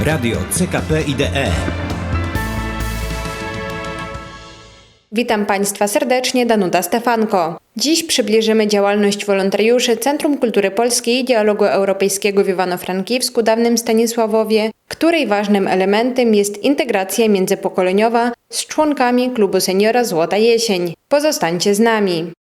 Radio CKP IDE. Witam Państwa serdecznie, Danuta Stefanko. Dziś przybliżymy działalność wolontariuszy Centrum Kultury Polskiej i Dialogu Europejskiego w Iwano-Frankiwsku, dawnym Stanisławowie, której ważnym elementem jest integracja międzypokoleniowa z członkami klubu seniora Złota Jesień. Pozostańcie z nami.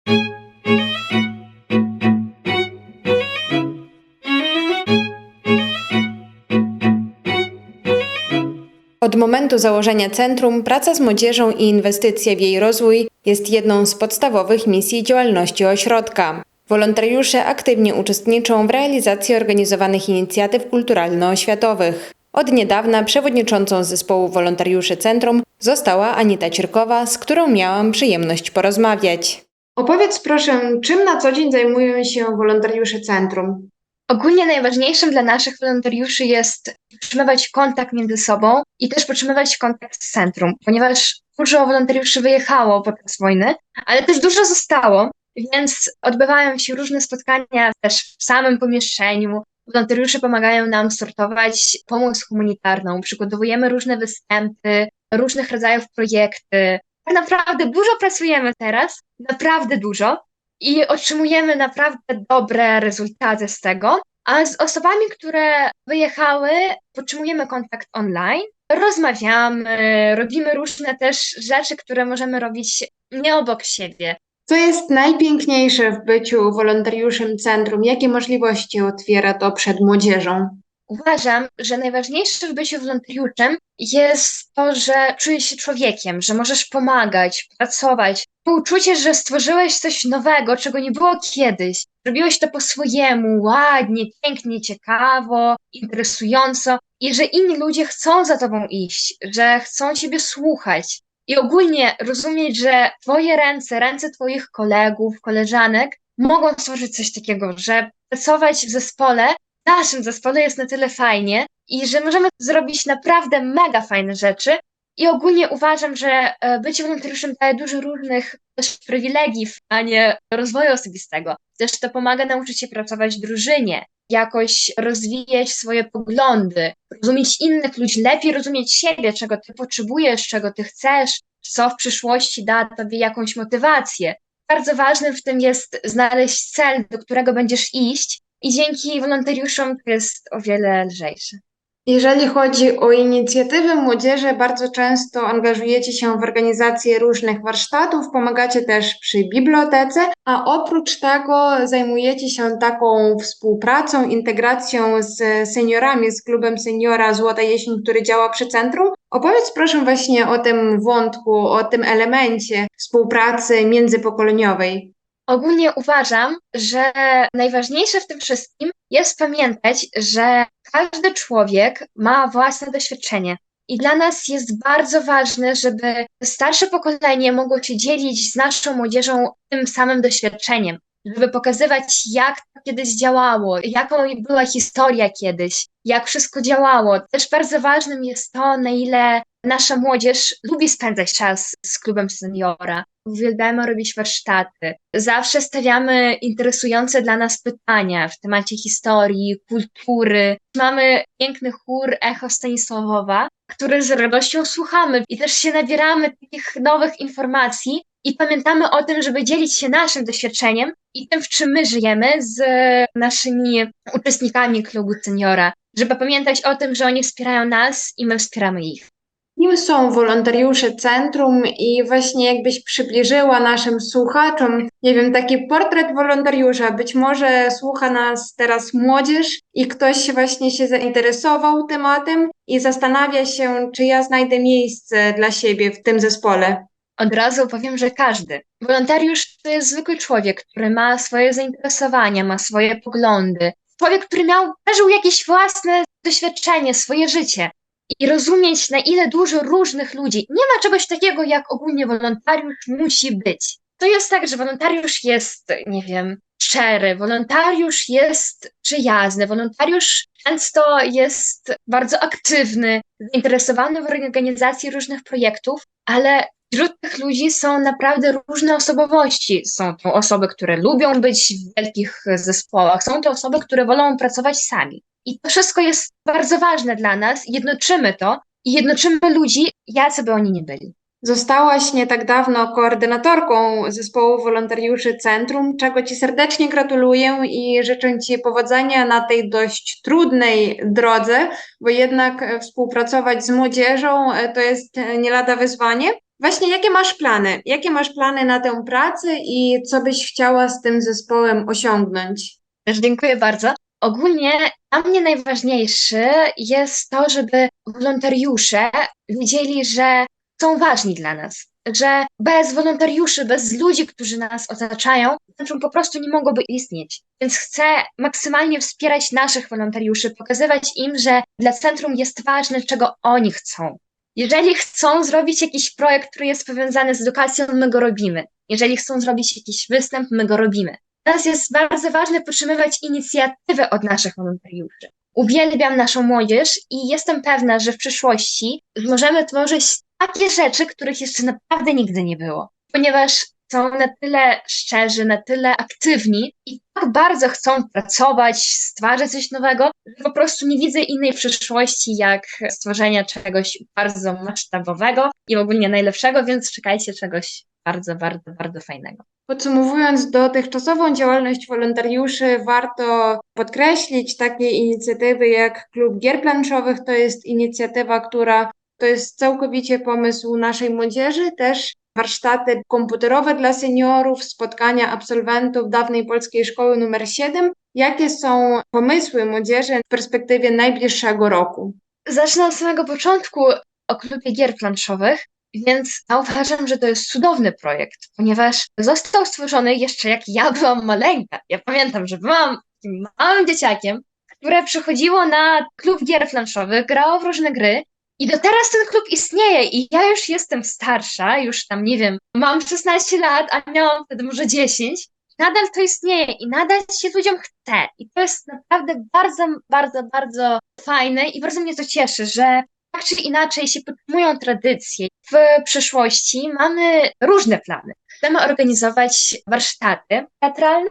Od momentu założenia centrum praca z młodzieżą i inwestycje w jej rozwój jest jedną z podstawowych misji działalności ośrodka. Wolontariusze aktywnie uczestniczą w realizacji organizowanych inicjatyw kulturalno-oświatowych. Od niedawna przewodniczącą zespołu wolontariuszy centrum została Anita Cierkowa, z którą miałam przyjemność porozmawiać. Opowiedz proszę, czym na co dzień zajmują się wolontariusze centrum? Ogólnie najważniejszym dla naszych wolontariuszy jest utrzymywać kontakt między sobą i też podtrzymywać kontakt z centrum, ponieważ dużo wolontariuszy wyjechało podczas wojny, ale też dużo zostało, więc odbywają się różne spotkania też w samym pomieszczeniu. Wolontariusze pomagają nam sortować pomoc humanitarną, przygotowujemy różne występy, różnych rodzajów projekty. Tak naprawdę dużo pracujemy teraz, naprawdę dużo, i otrzymujemy naprawdę dobre rezultaty z tego. A z osobami, które wyjechały, podtrzymujemy kontakt online, rozmawiamy, robimy różne też rzeczy, które możemy robić nie obok siebie. Co jest najpiękniejsze w byciu wolontariuszem centrum? Jakie możliwości otwiera to przed młodzieżą? Uważam, że najważniejsze w byciu wolontariuszem jest to, że czujesz się człowiekiem, że możesz pomagać, pracować. To uczucie, że stworzyłeś coś nowego, czego nie było kiedyś. Robiłeś to po swojemu, ładnie, pięknie, ciekawo, interesująco i że inni ludzie chcą za tobą iść, że chcą ciebie słuchać. I ogólnie rozumieć, że twoje ręce, ręce twoich kolegów, koleżanek mogą stworzyć coś takiego, że pracować w zespole w naszym zespole jest na tyle fajnie i że możemy zrobić naprawdę mega fajne rzeczy. I ogólnie uważam, że e, bycie wolontariuszem daje dużo różnych też przywilegi w planie rozwoju osobistego. Też to pomaga nauczyć się pracować w drużynie, jakoś rozwijać swoje poglądy, rozumieć innych ludzi, lepiej rozumieć siebie, czego ty potrzebujesz, czego ty chcesz, co w przyszłości da tobie jakąś motywację. Bardzo ważnym w tym jest znaleźć cel, do którego będziesz iść i dzięki wolontariuszom to jest o wiele lżejsze. Jeżeli chodzi o inicjatywy młodzieży, bardzo często angażujecie się w organizację różnych warsztatów, pomagacie też przy bibliotece, a oprócz tego zajmujecie się taką współpracą, integracją z seniorami, z klubem seniora Złota Jesień, który działa przy centrum. Opowiedz proszę właśnie o tym wątku, o tym elemencie współpracy międzypokoleniowej. Ogólnie uważam, że najważniejsze w tym wszystkim jest pamiętać, że każdy człowiek ma własne doświadczenie. I dla nas jest bardzo ważne, żeby starsze pokolenie mogło się dzielić z naszą młodzieżą tym samym doświadczeniem, żeby pokazywać, jak to kiedyś działało, jaką była historia kiedyś, jak wszystko działało. Też bardzo ważnym jest to, na ile nasza młodzież lubi spędzać czas z klubem seniora. Uwielbiamy robić warsztaty. Zawsze stawiamy interesujące dla nas pytania w temacie historii, kultury. Mamy piękny chór Echo Stanisławowa, który z radością słuchamy i też się nabieramy takich nowych informacji i pamiętamy o tym, żeby dzielić się naszym doświadczeniem i tym, w czym my żyjemy z naszymi uczestnikami klubu seniora, żeby pamiętać o tym, że oni wspierają nas i my wspieramy ich. Kim są wolontariusze centrum i właśnie jakbyś przybliżyła naszym słuchaczom, nie wiem, taki portret wolontariusza. Być może słucha nas teraz młodzież i ktoś właśnie się zainteresował tematem i zastanawia się, czy ja znajdę miejsce dla siebie w tym zespole. Od razu powiem, że każdy. Wolontariusz to jest zwykły człowiek, który ma swoje zainteresowania, ma swoje poglądy. Człowiek, który miał, przeżył jakieś własne doświadczenie, swoje życie i rozumieć, na ile dużo różnych ludzi. Nie ma czegoś takiego, jak ogólnie wolontariusz musi być. To jest tak, że wolontariusz jest, nie wiem, szczery, wolontariusz jest przyjazny, wolontariusz często jest bardzo aktywny, zainteresowany w organizacji różnych projektów, ale wśród tych ludzi są naprawdę różne osobowości. Są to osoby, które lubią być w wielkich zespołach, są to osoby, które wolą pracować sami. I to wszystko jest bardzo ważne dla nas, jednoczymy to i jednoczymy ludzi, jacy by oni nie byli. Zostałaś nie tak dawno koordynatorką zespołu wolontariuszy Centrum, czego Ci serdecznie gratuluję i życzę Ci powodzenia na tej dość trudnej drodze, bo jednak współpracować z młodzieżą e, to jest e, nie lada wyzwanie. Właśnie jakie masz plany? Jakie masz plany na tę pracę i co byś chciała z tym zespołem osiągnąć? Też dziękuję bardzo. Ogólnie dla mnie najważniejsze jest to, żeby wolontariusze wiedzieli, że są ważni dla nas. Że bez wolontariuszy, bez ludzi, którzy nas otaczają, centrum po prostu nie mogłoby istnieć. Więc chcę maksymalnie wspierać naszych wolontariuszy, pokazywać im, że dla centrum jest ważne, czego oni chcą. Jeżeli chcą zrobić jakiś projekt, który jest powiązany z edukacją, my go robimy. Jeżeli chcą zrobić jakiś występ, my go robimy. Dla nas jest bardzo ważne podtrzymywać inicjatywę od naszych wolontariuszy. Uwielbiam naszą młodzież i jestem pewna, że w przyszłości możemy tworzyć takie rzeczy, których jeszcze naprawdę nigdy nie było, ponieważ są na tyle szczerzy, na tyle aktywni i tak bardzo chcą pracować, stwarzać coś nowego, że po prostu nie widzę innej przyszłości jak stworzenia czegoś bardzo masztabowego i ogólnie najlepszego, więc czekajcie czegoś bardzo, bardzo, bardzo fajnego. Podsumowując dotychczasową działalność wolontariuszy, warto podkreślić takie inicjatywy jak Klub Gier Planszowych. To jest inicjatywa, która to jest całkowicie pomysł naszej młodzieży, też warsztaty komputerowe dla seniorów, spotkania absolwentów dawnej polskiej szkoły numer 7. Jakie są pomysły młodzieży w perspektywie najbliższego roku? Zacznę od samego początku o klubie gier planszowych, więc ja uważam, że to jest cudowny projekt, ponieważ został stworzony jeszcze jak ja byłam maleńka. Ja pamiętam, że byłam małym dzieciakiem, które przychodziło na klub gier planszowych, grało w różne gry i do teraz ten klub istnieje i ja już jestem starsza, już tam nie wiem, mam 16 lat, a miałam wtedy może 10. Nadal to istnieje i nadal się ludziom chce. I to jest naprawdę bardzo, bardzo, bardzo fajne i bardzo mnie to cieszy, że tak czy inaczej się podtrzymują tradycje. W przyszłości mamy różne plany. Chcemy organizować warsztaty teatralne.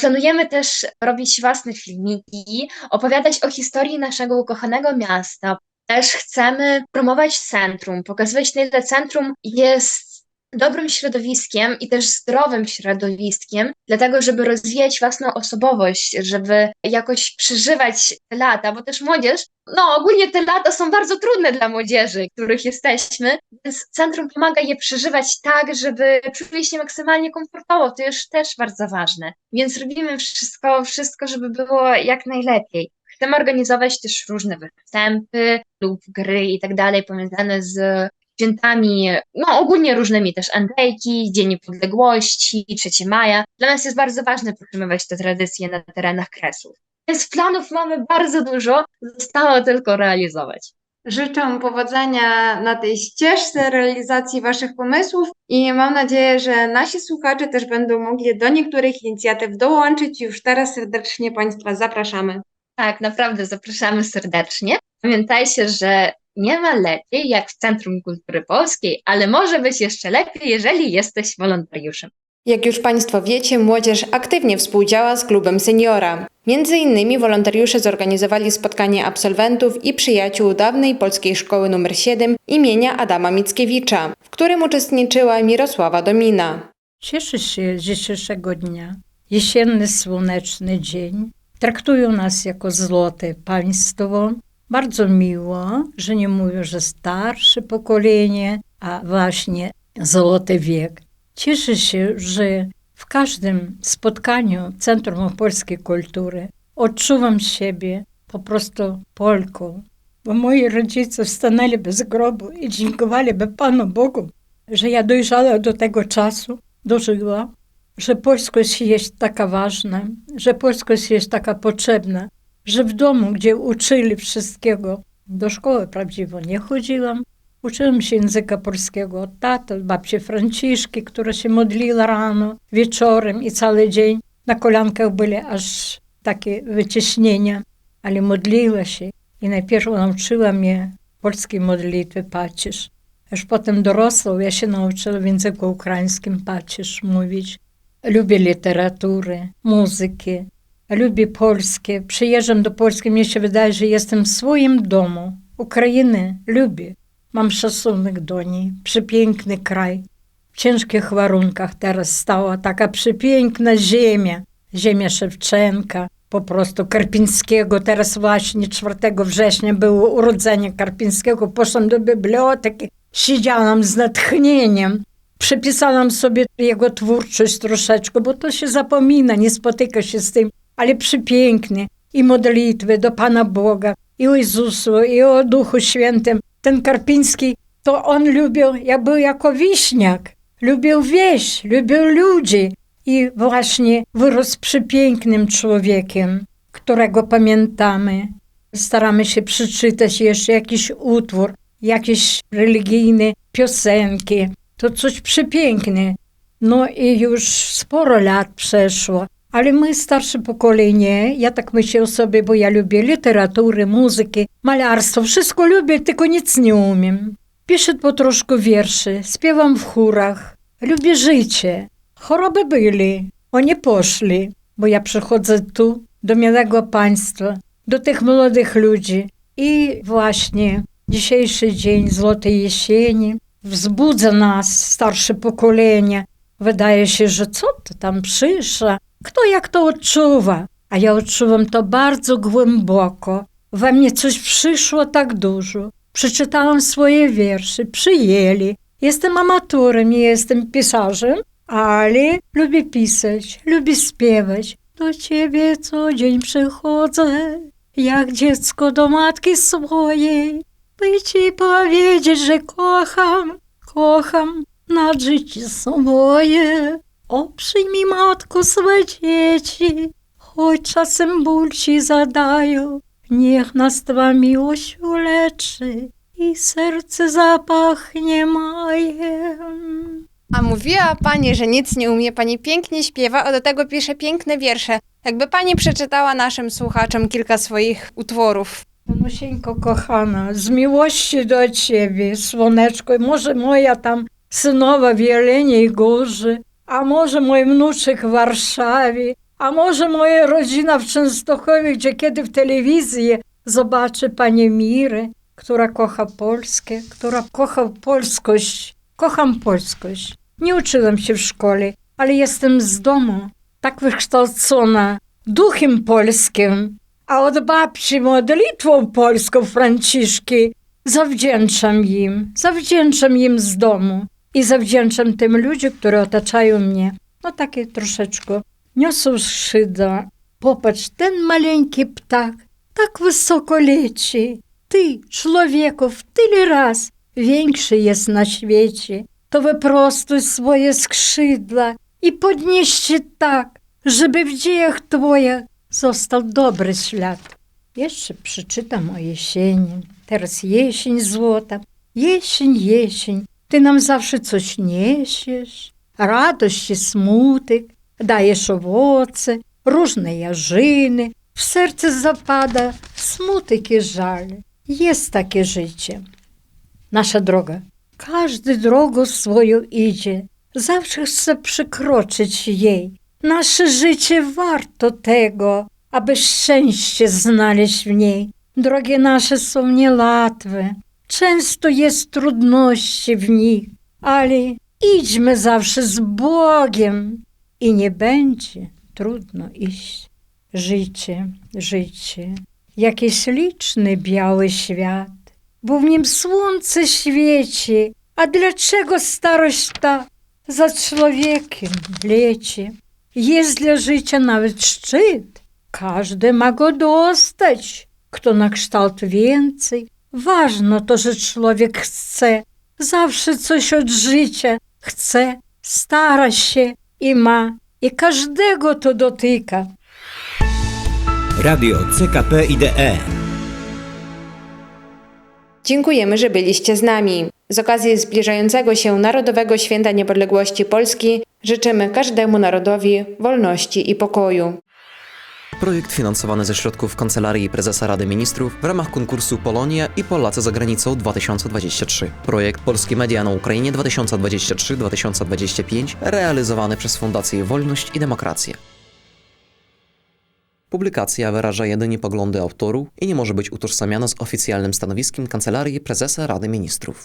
Planujemy też robić własne filmiki, opowiadać o historii naszego ukochanego miasta, też chcemy promować centrum, pokazywać na ile centrum jest dobrym środowiskiem i też zdrowym środowiskiem, dlatego żeby rozwijać własną osobowość, żeby jakoś przeżywać te lata, bo też młodzież, no ogólnie te lata są bardzo trudne dla młodzieży, których jesteśmy, więc centrum pomaga je przeżywać tak, żeby czuli się maksymalnie komfortowo, to już też bardzo ważne. Więc robimy wszystko, wszystko, żeby było jak najlepiej. Chcemy organizować też różne występy lub gry i tak dalej powiązane z świętami, no ogólnie różnymi też Andrejki, Dzień Niepodległości, 3 maja. Dla nas jest bardzo ważne podtrzymywać te tradycje na terenach Kresów. Więc planów mamy bardzo dużo, zostało tylko realizować. Życzę powodzenia na tej ścieżce realizacji Waszych pomysłów i mam nadzieję, że nasi słuchacze też będą mogli do niektórych inicjatyw dołączyć. Już teraz serdecznie Państwa zapraszamy. Tak, naprawdę zapraszamy serdecznie. Pamiętajcie, że nie ma lepiej jak w Centrum Kultury Polskiej, ale może być jeszcze lepiej, jeżeli jesteś wolontariuszem. Jak już Państwo wiecie, młodzież aktywnie współdziała z klubem seniora. Między innymi wolontariusze zorganizowali spotkanie absolwentów i przyjaciół dawnej polskiej szkoły nr 7 imienia Adama Mickiewicza, w którym uczestniczyła Mirosława Domina. Cieszę się z dzisiejszego dnia. Jesienny, słoneczny dzień. Traktują nas jako złote państwo. Bardzo miło, że nie mówią, że starsze pokolenie, a właśnie złoty wiek. Cieszę się, że w każdym spotkaniu Centrum Polskiej Kultury odczuwam siebie po prostu Polką, bo moi rodzice stanęli bez grobu i dziękowaliby Panu Bogu, że ja dojrzała do tego czasu, dożyła, że polskość jest taka ważna, że polskość jest taka potrzebna, że w domu, gdzie uczyli wszystkiego, do szkoły prawdziwo nie chodziłam, uczyłam się języka polskiego od taty, babci Franciszki, która się modliła rano, wieczorem i cały dzień. Na kolankach były aż takie wyciśnienia, ale modliła się i najpierw nauczyła mnie polskiej modlitwy pacierz. Już potem dorosłą ja się nauczyła w języku ukraińskim pacierz mówić. Lubię literaturę, muzykę, lubię Polskę. Przyjeżdżam do Polski, mnie się wydaje, że jestem w swoim domu. Ukrainy lubię. Mam szacunek do niej. Przepiękny kraj. W ciężkich warunkach teraz stała taka przepiękna ziemia. Ziemia Szewczenka, po prostu Karpińskiego. Teraz właśnie 4 września było urodzenie Karpińskiego. Poszłam do biblioteki, siedziałam z natchnieniem. Przepisałam sobie jego twórczość troszeczkę, bo to się zapomina, nie spotyka się z tym, ale przepiękny. I modlitwy do Pana Boga, i o Jezusu, i o Duchu Świętym. Ten Karpiński, to on lubił, jak był jako wiśniak. Lubił wieś, lubił ludzi. I właśnie wyrósł przepięknym człowiekiem, którego pamiętamy. Staramy się przeczytać jeszcze jakiś utwór, jakieś religijne piosenki. To coś przepiękne. No i już sporo lat przeszło, ale my, starsze pokolenie, ja tak myślę o sobie, bo ja lubię literaturę, muzykę, malarstwo, wszystko lubię, tylko nic nie umiem. Piszę po troszkę wierszy, śpiewam w chórach, lubię życie. Choroby byli, oni poszli, bo ja przychodzę tu, do miłego państwa, do tych młodych ludzi i właśnie dzisiejszy dzień złotej jesieni wzbudza nas, starsze pokolenie. Wydaje się, że co to tam przyszła? Kto jak to odczuwa? A ja odczuwam to bardzo głęboko. We mnie coś przyszło tak dużo. Przeczytałam swoje wiersze, przyjęli. Jestem amatorem, nie jestem pisarzem, ale lubię pisać, lubię śpiewać. Do ciebie co dzień przychodzę, jak dziecko do matki swojej, by ci powiedzieć, że kocham, kocham na życie swoje. O, przyjmij matko swe dzieci, choć czasem ból ci zadają, niech nas twa miłość uleczy i serce zapachnie majem. A mówiła pani, że nic nie umie, pani pięknie śpiewa, a do tego pisze piękne wiersze. Jakby pani przeczytała naszym słuchaczom kilka swoich utworów. Danusieńko kochana, z miłości do ciebie, słoneczko, może moja tam synowa w Jeleniej Górze, a może mój wnuczek w Warszawie, a może moja rodzina w Częstochowie, gdzie kiedy w telewizji zobaczy panię Mirę, która kocha Polskę, która kocha polskość. Kocham polskość. Nie uczyłam się w szkole, ale jestem z domu, tak wykształcona duchem polskim, a od babci modlitwą polską Franciszki zawdzięczam im, zawdzięczam im z domu i zawdzięczam tym ludziom, którzy otaczają mnie. No takie troszeczkę niosą skrzydła. Popatrz, ten maleńki ptak tak wysoko leci. Ty, człowieku, w tyle raz większy jest na świecie. To wyprostuj swoje skrzydła i podnieś się tak, żeby w dziejach twoich został dobry ślad. Jeszcze przeczytam o jesieni. Teraz jesień złota. Jesień, jesień, ty nam zawsze coś niesiesz. Radość i smutek, dajesz owoce, różne jarzyny. W serce zapada smutek i żal. Jest takie życie. Nasza droga. Każdy drogą swoją idzie. Zawsze chce przekroczyć jej. Nasze życie warto tego, aby szczęście znaleźć w niej. Drogie nasze są niełatwe. Często jest trudności w nich, ale idźmy zawsze z Bogiem i nie będzie trudno iść. Życie, życie, jakiś liczny biały świat, bo w nim słońce świeci, a dlaczego starość ta za człowiekiem leci? Jest dla życia nawet szczyt, każdy ma go dostać, kto na kształt więcej. Ważne to, że człowiek chce, zawsze coś od życia chce, stara się i ma, i każdego to dotyka. Radio CKP IDE. Dziękujemy, że byliście z nami. Z okazji zbliżającego się Narodowego Święta Niepodległości Polski życzymy każdemu narodowi wolności i pokoju. Projekt finansowany ze środków Kancelarii Prezesa Rady Ministrów w ramach konkursu Polonia i Polacy za granicą 2023. Projekt Polskie Media na Ukrainie 2023-2025 realizowany przez Fundację Wolność i Demokrację. Publikacja wyraża jedynie poglądy autorów i nie może być utożsamiana z oficjalnym stanowiskiem Kancelarii Prezesa Rady Ministrów.